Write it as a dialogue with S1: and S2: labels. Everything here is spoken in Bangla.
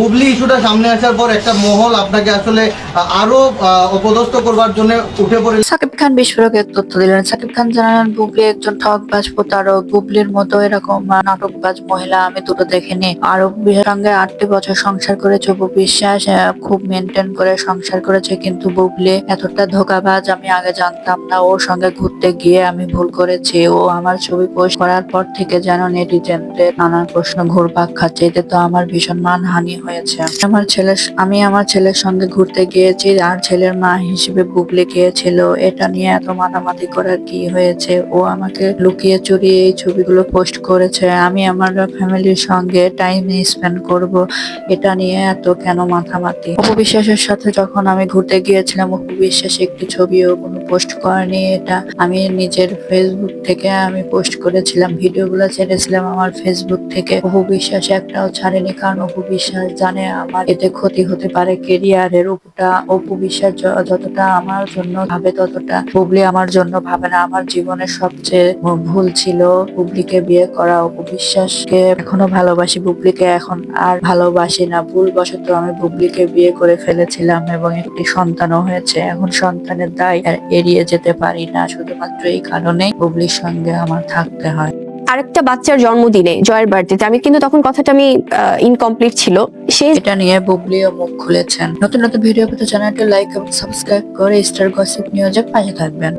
S1: বুবলি ইস্যুটা সামনে আসার পর একটা মহল আপনাকে আসলে আরও অপদস্থ করবার জন্য উঠে পড়ে
S2: সাকিব খান বিস্ফোরকের তথ্য দিলেন। সাকিব খান জানালেন বুবলি একজন ঠকবাজ প্রতারক বুবলির মতো এরকম নাটকবাজ মহিলা, আমি দুটো দেখিনি। আরও সঙ্গে আটটি বছর সংসার করেছে বিশ্বাস খুব মেনটেন করে সংসার করেছে, কিন্তু বুবলি এতটা ধোকাবাজ, আমি আগে জানতাম না, ওর সঙ্গে ঘুরতে গিয়ে আমি ভুল করেছি। ও আমার ছবি পোস্ট করার পর থেকে যেন নেটিজেনদের নানান প্রশ্ন ঘুরপাক খাচ্ছে, এতে তো আমার ভীষণ মানহানি হয়েছে। আমার ছেলে আমি আমার ছেলের সঙ্গে ঘুরতে গিয়েছি, আর ছেলের মা হিসেবে বুবলি গিয়েছিল এটা নিয়ে এত মাতামাতি করার কি হয়েছে? ও আমাকে লুকিয়ে চুরিয়ে এই ছবিগুলো পোস্ট করেছে। আমি আমার ফ্যামিলির সঙ্গে টাইম স্পেন্ড করব। এটা নিয়ে এত কেন মাথামাতি অপু বিশ্বাসের সাথে যখন আমি ঘুরতে গিয়েছিলাম অপু বিশ্বাস একটি ছবিও কোনো পোস্ট করেনি এটা। আমি নিজের ফেসবুক থেকে আমি পোস্ট করেছিলাম, ভিডিওগুলো ছেড়েছিলাম আমার ফেসবুক থেকে। অপু বিশ্বাস একটাও ছাড়েনি, কারণ অপু বিশ্বাস জানে আমার এতে ক্ষতি হতে পারে কেরিয়ারের অপুটা অপু বিশ্বাস যতটা আমার জন্য ভাবে ততটা। বুবলি আমার জন্য ভাবে না, আমার জীবনের সবচেয়ে ভুল ছিল বুবলিকে বিয়ে করা। অপু বিশ্বাসকে এখনও ভালোবাসি, বুবলিকে এখন আর ভালোবাসি না। ভুল বশত আমি বুবলিকে বিয়ে করে ফেলেছিলাম এবং একটি সন্তানও হয়েছে। এখন সন্তানের দায় এড়িয়ে যেতে পারি না শুধুমাত্র এই কারণে বুবলির সঙ্গে আমার থাকতে হয়।
S3: আরেকটা বাচ্চার জন্মদিনে জয়ের বার্থডেতে আমি কিন্তু তখন কথাটা আমি ইনকমপ্লিট ছিল। সে
S2: এটা নিয়ে বুবলিও মুখ খুলেছেন। নতুন নতুন ভিডিও পেতে চ্যানেলটি লাইক এবং সাবস্ক্রাইব করে স্টার গসিপ নিউজের পাশে থাকবেন।